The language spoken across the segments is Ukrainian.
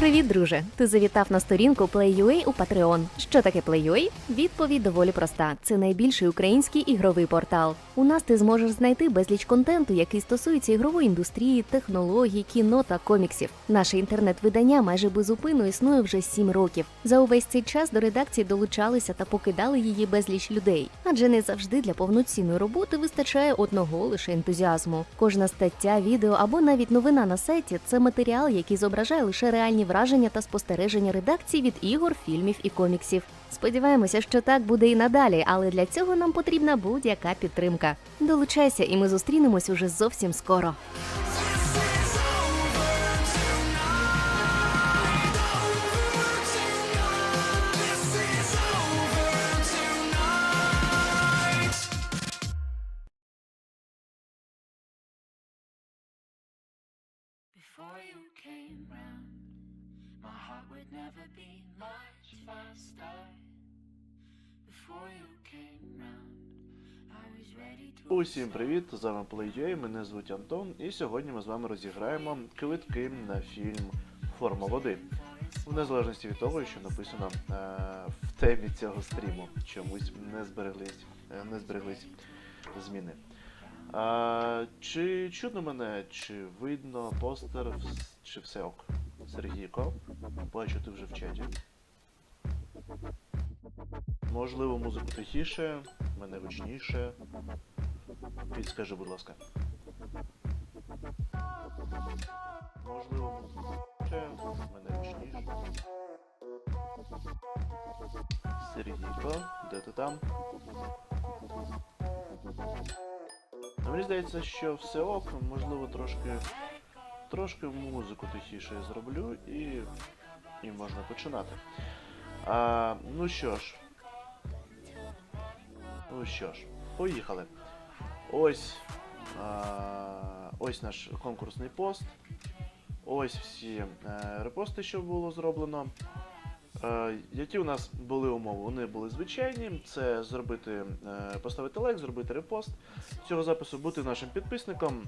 Привіт, друже! Ти завітав на сторінку Play.ua у Patreon. Що таке Play.ua? Відповідь доволі проста. Це найбільший український ігровий портал. У нас ти зможеш знайти безліч контенту, який стосується ігрової індустрії, технологій, кіно та коміксів. Наше інтернет-видання майже безупинно існує вже сім років. За увесь цей час до редакції долучалися та покидали її безліч людей. Адже не завжди для повноцінної роботи вистачає одного лише ентузіазму. Кожна стаття, відео або навіть новина на сайті це матеріал, який зображає лише реальні враження та спостереження редакції від ігор, фільмів і коміксів. Сподіваємося, що так буде і надалі, але для цього нам потрібна будь-яка підтримка. Долучайся, і ми зустрінемось уже зовсім скоро. Came round, never beat much faster. Before you came round. Усім привіт! З вами PlayUA, мене звуть Антон, і сьогодні ми з вами розіграємо квитки на фільм Форма води. В незалежності від того, що написано е, в темі цього стріму, чомусь не збереглись, е, не збереглись зміни. А, чи чутно мене, чи видно постер, чи все ок? Сергійко, бачу, ти вже в чаті. Можливо, музику тихіше, мене гучніше. Підскажи, будь ласка. Можливо, ще мене гучніше. Сергійко, де ти там? Мені здається, що все ок, можливо, трошки. Трошки музику тихіше зроблю і. і можна починати. А, ну що ж. Ну що ж, поїхали. Ось. А, ось наш конкурсний пост. Ось всі е, репости, що було зроблено. Е, які у нас були умови? Вони були звичайні. Це зробити, е, поставити лайк, зробити репост цього запису, бути нашим підписником,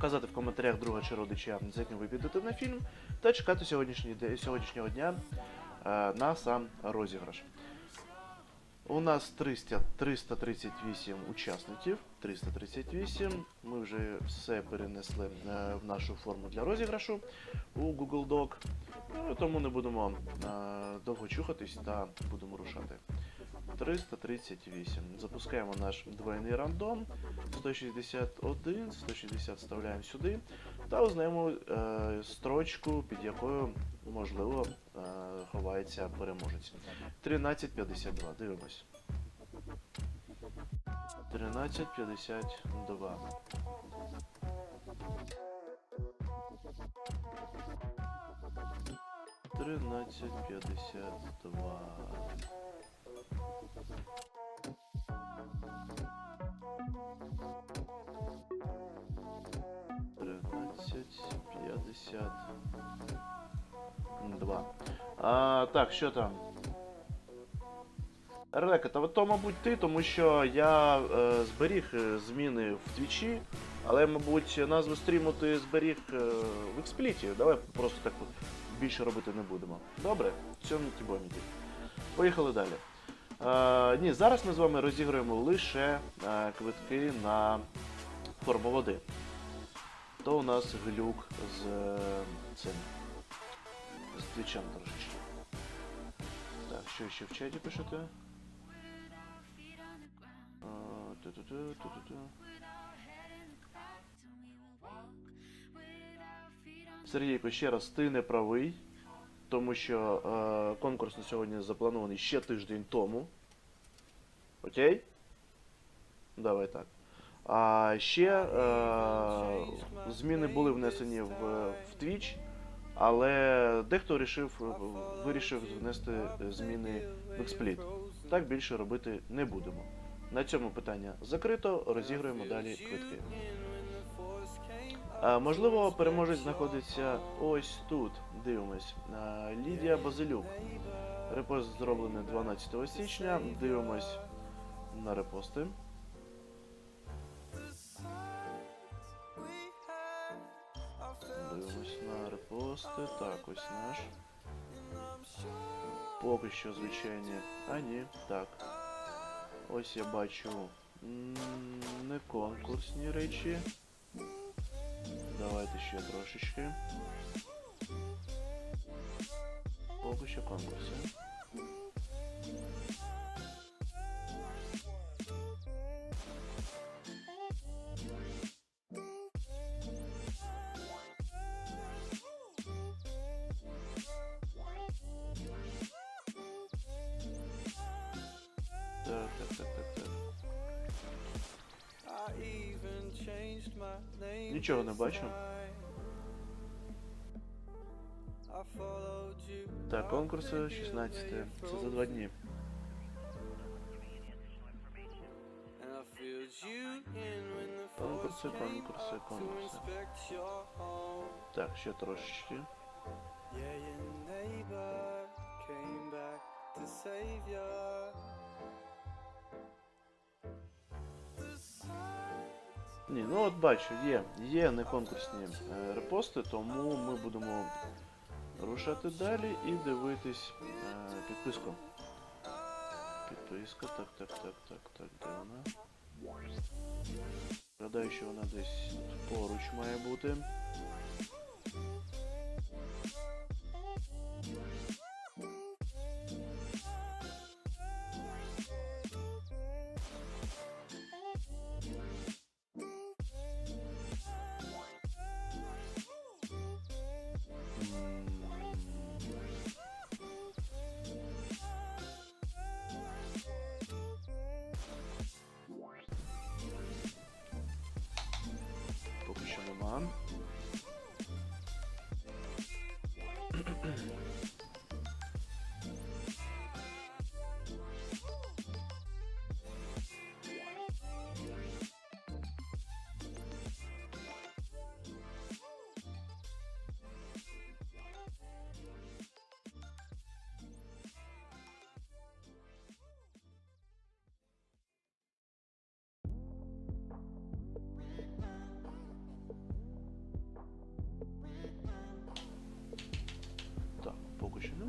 вказати в коментарях друга чи родича, з яким ви підете на фільм, та чекати сьогоднішнього дня е, на сам розіграш. У нас 300, 338 учасників. 338. Ми вже все перенесли е, в нашу форму для розіграшу у Google Doc. Ну, тому не будемо е, довго чухатись та будемо рушати. 338. Запускаємо наш двойний рандом. 161, 160 вставляємо сюди. Та узнаємо е, строчку, під якою, можливо, е, ховається переможець. 1352. Дивимось. 1352. Тринадцять п'ятдесят два. Тринадцять п'ятдесят два. А, так, що там? Река, та то, мабуть, ти, тому що я е, зберіг е, зміни в твічі, але, мабуть, назву стріму ти зберіг е, в експліті. Давай просто так от більше робити не будемо. Добре? Цьоміки боміки. Поїхали далі. Е, ні, зараз ми з вами розіграємо лише е, квитки на форму води. То у нас глюк з е, цим. З твічем трошечки. Так, що ще в чаті пишете? Ту-ту-ту. Сергійко, ще раз, ти не правий, тому що е, конкурс на сьогодні запланований ще тиждень тому. Окей? Давай так. А ще е, зміни були внесені в, в Twitch, але дехто вирішив, вирішив внести зміни в XSplit. Так більше робити не будемо. На цьому питання закрито, розігруємо далі квитки. Можливо, переможець знаходиться ось тут. Дивимось. Лідія Базилюк. Репост зроблений 12 січня. Дивимось на репости. Дивимось на репости. Так, ось наш. Поки що звичайні. А ні, так. Ось я бачу не конкурсні речі. Давайте ще трошечки. Поки що конкурси. Нічого не бачу. Так, конкурси 16. Це за два дні. Конкурси, конкурси, конкурси. Так, ще трошечки. Ні, ну от бачу, є, є неконкурсні е, репости, тому ми будемо рушати далі і дивитись е, підписку. Підписка, так, так, так, так, так, де вона? Гадаю, що вона десь поруч має бути.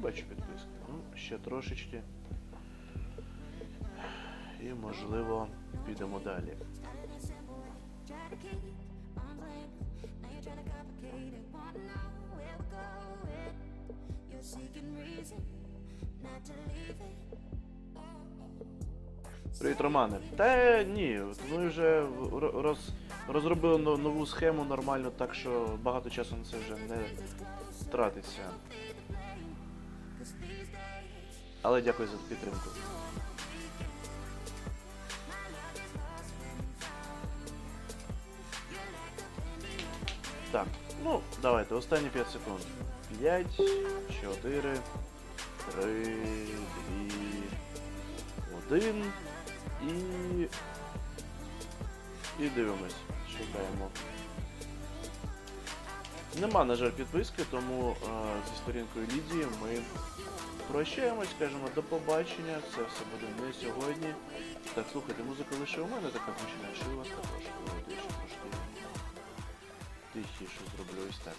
Бачу підписки. Ну, ще трошечки. І можливо підемо далі. Привіт, Романе. Та ні, ми вже роз, розробили нову схему нормально, так що багато часу на це вже не тратиться. Але дякую за підтримку. Так, ну, давайте, останні 5 секунд. 5, 4, 3, 2, 1 і. І дивимось. Шукаємо. Нема, на жаль, підписки, тому е, зі сторінкою Лідії ми прощаємось, кажемо до побачення. Це все буде не сьогодні. Так, слухайте, музика лише у мене така починає, що у вас також. Тихіше зроблю ось так.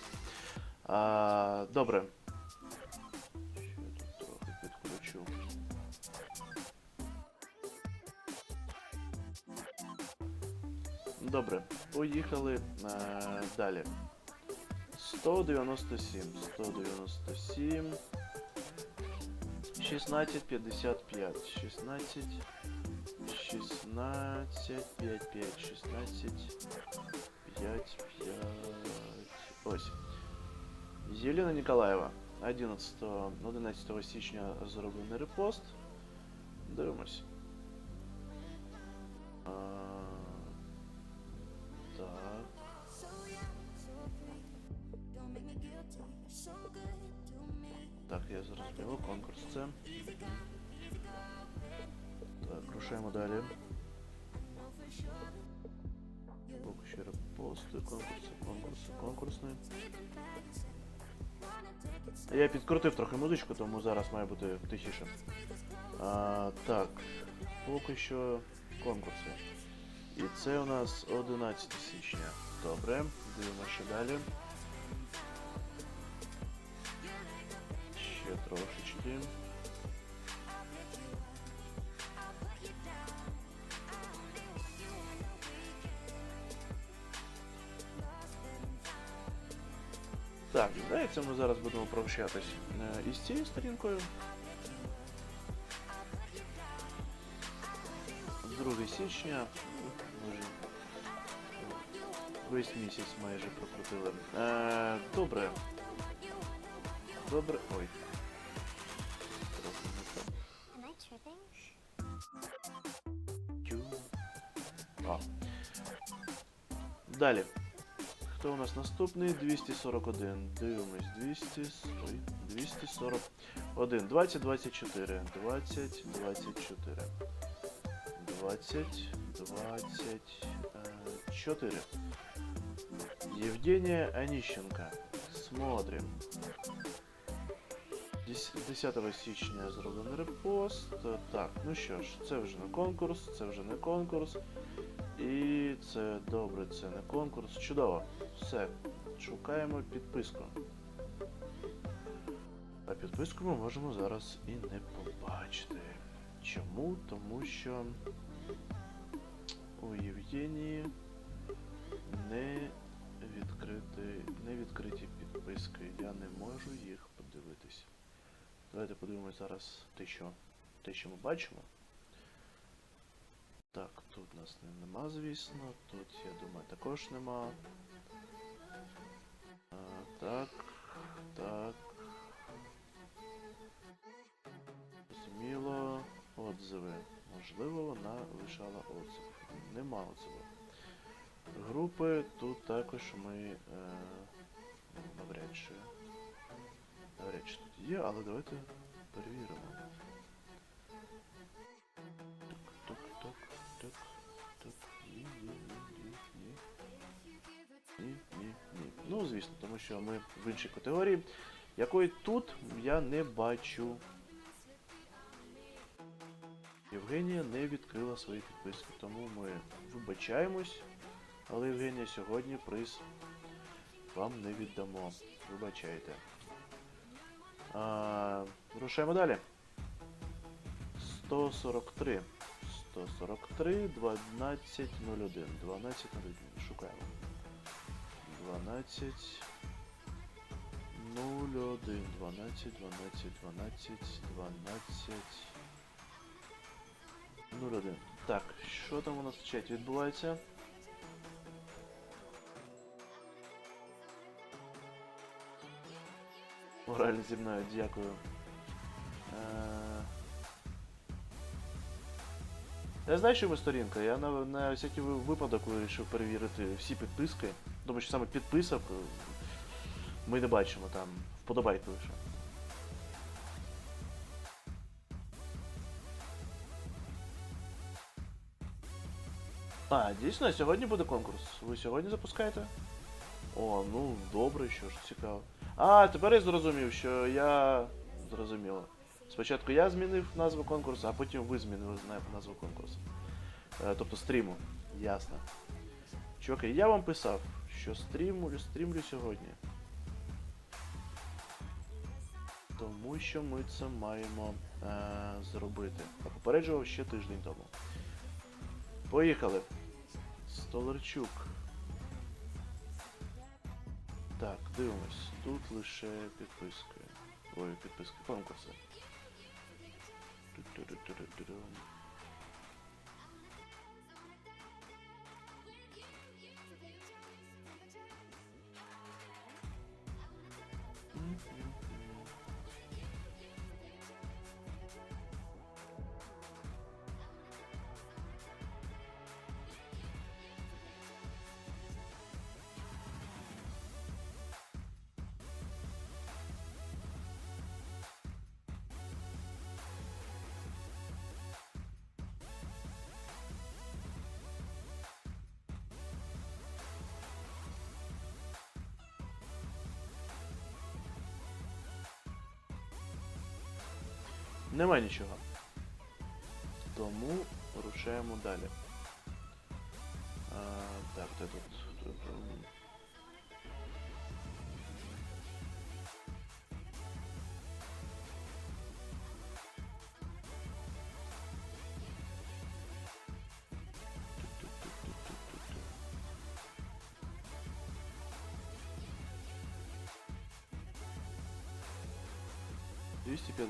А, добре. Ще тут трохи підключу. Добре, поїхали е, далі. 197, 197, 16, 55, 16, 16, 5, 5, 16, 5, 5, ось. Єлена Ніколаєва, 11, 11 січня зроблений репост. Дивимось. Конкурс це. Так, рушаємо далі. Поки ще репости, конкурси, конкурси, конкурсний. Я підкрутив трохи музичку, тому зараз має бути тихіше. А, так, поки що конкурси. І це у нас 11 січня. Добре, дивимося далі. Трошечки. Так, здається, ми зараз будемо прощатись е, із цією сторінкою. 2 січня. Ми вже весь місяць майже прокрутили. Е, добре. Добре. Ой. Тю. А. Далі. Хто у нас наступний? 241. Дивимось. 200. Ой, 241. 20, 24. 20, 24. 20, 24. Евгения Онищенко. Смотрим. Дес- 10 січня зроблений репост. Так, ну що ж, це вже не конкурс, це вже не конкурс. І це добре, це не конкурс. Чудово. Все. Шукаємо підписку. А підписку ми можемо зараз і не побачити. Чому? Тому що у Євгенії не відкриті, не відкриті підписки. Я не можу їх подивитись. Давайте подивимось зараз те, що, те, що ми бачимо. Так, тут нас нема, звісно. Тут, я думаю, також нема. А, так, так. Зрозуміло. Отзиви. Можливо, вона лишала отзив. Нема отзиву. Групи тут також ми е, навряд чи. Навряд чи тут є, але давайте перевіримо. Тук, тук, тук, тук. Ні, ні, ні, ні, ні. Ні, ні, ні. Ну, звісно, тому що ми в іншій категорії, якої тут я не бачу. Євгенія не відкрила свої підписки, тому ми вибачаємось. Але Євгенія сьогодні приз вам не віддамо. Вибачайте. А, рушаємо далі. 143. 143, 1201. 1201. Шукаємо. 12. 01. 12, 12, 12, 12. 01. Так, що там у нас в чаті відбувається? Морально зі мною, дякую. Е, Я знаю, що ви сторінка. Я на, на всякий випадок вирішив перевірити всі підписки. Тому що саме підписок е, ми не бачимо там. Вподобайки лише. А, дійсно, сьогодні буде конкурс. Ви сьогодні запускаєте? О, ну добре, що ж цікаво. А, тепер я зрозумів, що я зрозуміло. Спочатку я змінив назву конкурсу, а потім ви змінили назву конкурсу. Е, тобто стріму. Ясно. Чуваки, я вам писав, що стрімлю, стрімлю сьогодні. Тому що ми це маємо е, зробити. А попереджував ще тиждень тому. Поїхали. Столарчук. Так, дивимось. Тут лише підписки. Ой, підписки, конкурси. Нема нічого. Тому рушаємо далі. А, так, де тут?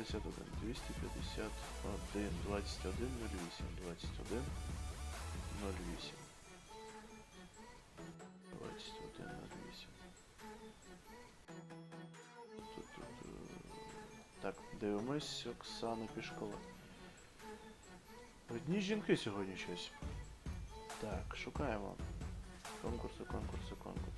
251, 251, 21, 08, 21, 08. 21, 08. Ту-ту-ту. Так, дивимось Оксану Пішкова. Одні жінки сьогодні щось. Так, шукаємо. Конкурси, конкурси. Конкурси,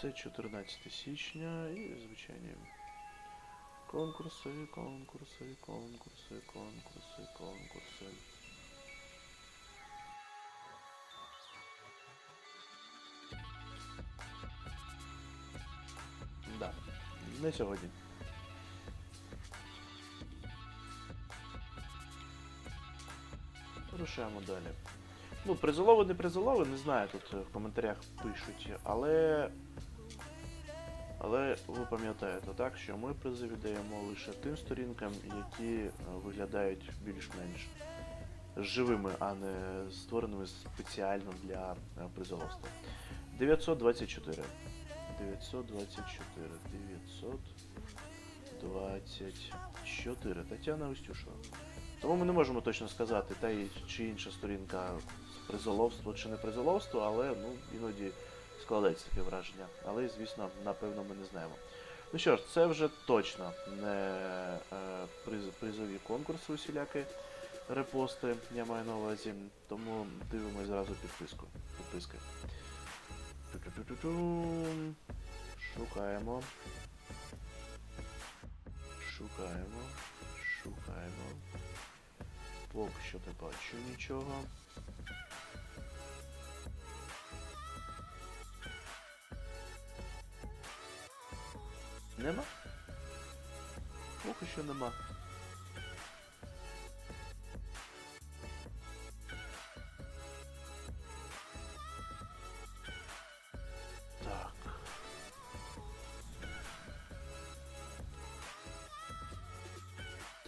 це 14 січня і звичайні конкурси, конкурси, конкурси, конкурси, конкурси. Да, не сьогодні. Рушаємо далі. Ну, призолови, не призолови, не знаю, тут в коментарях пишуть, але. Але ви пам'ятаєте, так, що ми призи віддаємо лише тим сторінкам, які е, виглядають більш-менш живими, а не створеними спеціально для призоловства. 924. 924. 924. Тетяна Устюшева. Тому ми не можемо точно сказати, та чи інша сторінка призоловство чи не призоловство, але ну, іноді складається таке враження. Але, звісно, напевно, ми не знаємо. Ну що ж, це вже точно не е, приз, призові конкурси усілякі репости, я маю на увазі. Тому дивимось зразу підписку. Підписки. Шукаємо. Шукаємо. Шукаємо. Поки що не бачу нічого. Нема? Поки що нема.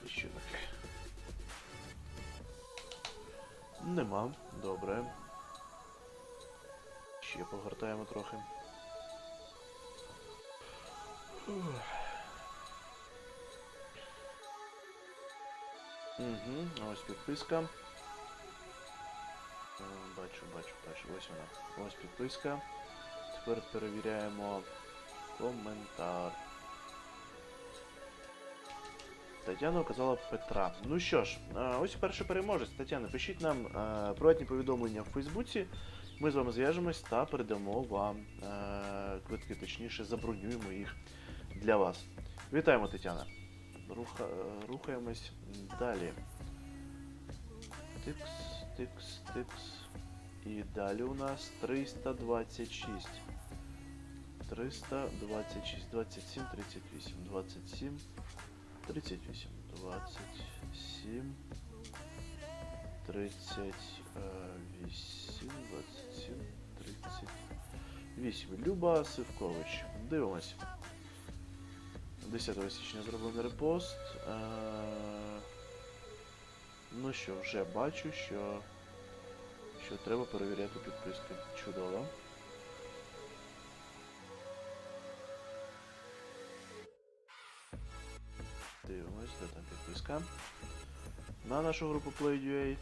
Це що таке? Нема. Добре. Ще погортаємо трохи. Угу, ось підписка. Бачу, бачу, бачу. Ось вона. Ось підписка. Тепер перевіряємо коментар. Тетяна указала Петра. Ну що ж, е, ось перший переможець. Тетяна, пишіть нам е, приватні повідомлення в Фейсбуці. Ми з вами зв'яжемось та передамо вам е, квитки, точніше, забронюємо їх для вас. Вітаємо, Тетяна. Руха, е, рухаємось далі. Тикс, тикс, тикс. І далі у нас 326. 326, 27, 38, 27, 38, 27, 38, 27, 38. Люба Сивкович. Дивимось. 10 січня зроблений репост. Е, Ну що, вже бачу, що, що треба перевіряти підписки. Чудово. Дивимось, де там підписка. На нашу групу Play.ua.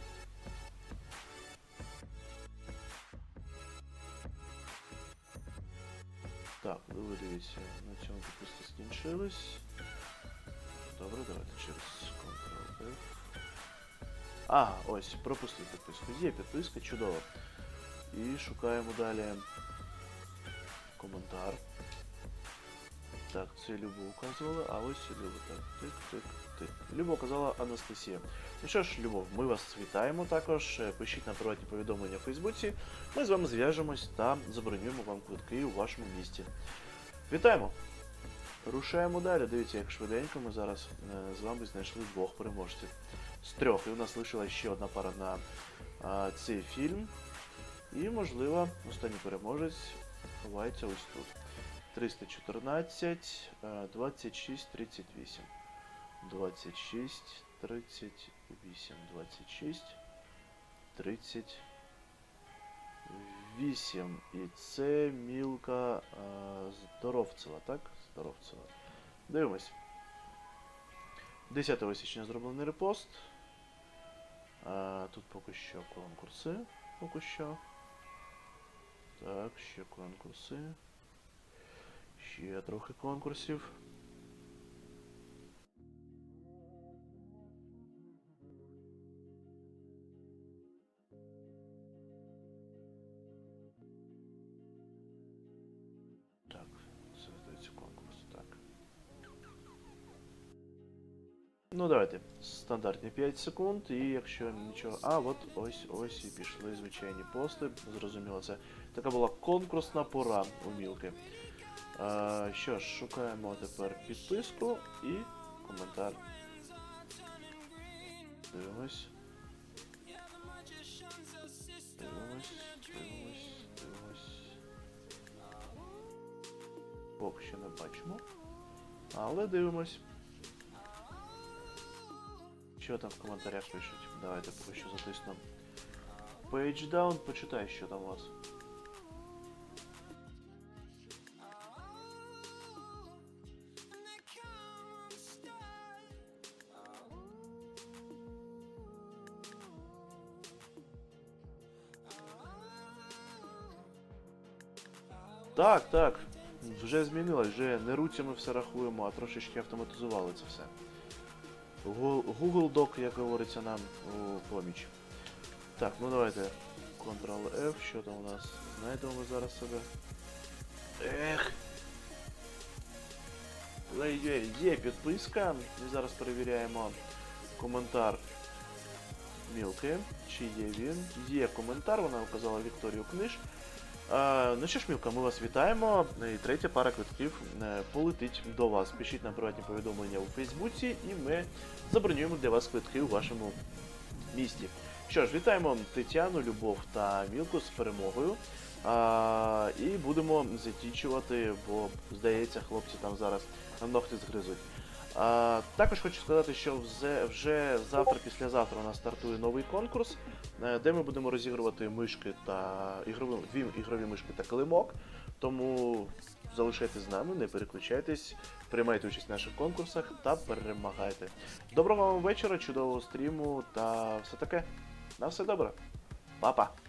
Так, ну ви дивіться, на цьому підписки скінчились. Добре, давайте через Ctrl-F. А, ось, пропустив підписку. Є підписка, чудово. І шукаємо далі коментар. Так, це Любу указували, а ось Люба. Так, тик, тик. Люба указала Анастасія. Ну що ж, Любов, ми вас вітаємо також. Е, Пишіть нам приватні повідомлення в Фейсбуці. Ми з вами зв'яжемось та забронюємо вам квитки у вашому місті. Вітаємо! Рушаємо далі. Дивіться, як швиденько ми зараз е, з вами знайшли двох переможців. З трьох. І у нас лишилась ще одна пара на а, цей фільм. І, можливо, останній переможець ховається ось тут. 314, е, 26, 38. 26, 38, 26, 38. І це Мілка Здоровцева, так? Здоровцева. Дивимось. 10 січня зроблений репост. А, тут поки що конкурси. Поки що. Так, ще конкурси. Ще трохи конкурсів. Ну давайте. Стандартні 5 секунд, і якщо нічого. А, от ось ось і пішли звичайні пости. Зрозуміло, це така була конкурсна пора у Мілки. А, що ж, шукаємо тепер підписку і коментар. Дивимось. Дивимось, дивимось, дивимось. Поки що не бачимо. Але дивимось. Що там в коментарях пишуть? Давайте поки що затисну. Page почитай, що там у вас. Так, так. Вже змінилось, вже не руцями все рахуємо, а трошечки автоматизували це все. Google Doc, як говориться нам у поміч. Так, ну давайте. Ctrl-F, що там у нас? Знайдемо ми зараз себе. Ех. Є, є підписка. Ми зараз перевіряємо коментар Мілки. Чи є він? Є коментар, вона вказала Вікторію Книж. А, ну що ж, Мілка, ми вас вітаємо. І третя пара квитків е, полетить до вас. Пишіть нам приватні повідомлення у Фейсбуці, і ми забронюємо для вас квитки у вашому місті. Що ж, вітаємо Тетяну, Любов та Мілку з перемогою. А, і будемо затічувати, бо здається, хлопці там зараз ногти згризуть. Також хочу сказати, що вже, завтра, післязавтра у нас стартує новий конкурс, е, де ми будемо розігрувати мишки та ігрові, ігрові мишки та килимок. Тому залишайтесь з нами, не переключайтесь, приймайте участь в наших конкурсах та перемагайте. Доброго вам вечора, чудового стріму та все таке. На все добре. Па-па!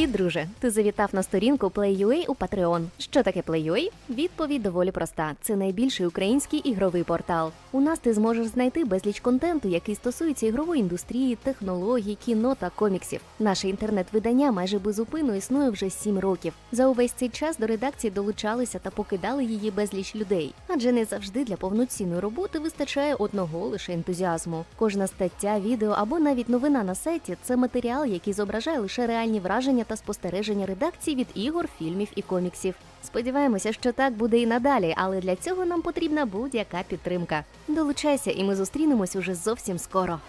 Привіт, друже! Ти завітав на сторінку Play.ua у Patreon. Що таке Play.ua? Відповідь доволі проста. Це найбільший український ігровий портал. У нас ти зможеш знайти безліч контенту, який стосується ігрової індустрії, технологій, кіно та коміксів. Наше інтернет-видання майже безупинно існує вже сім років. За увесь цей час до редакції долучалися та покидали її безліч людей. Адже не завжди для повноцінної роботи вистачає одного лише ентузіазму. Кожна стаття, відео або навіть новина на сайті це матеріал, який зображає лише реальні враження та спостереження редакції від ігор, фільмів і коміксів. Сподіваємося, що так буде і надалі, але для цього нам потрібна будь-яка підтримка. Долучайся, і ми зустрінемось уже зовсім скоро.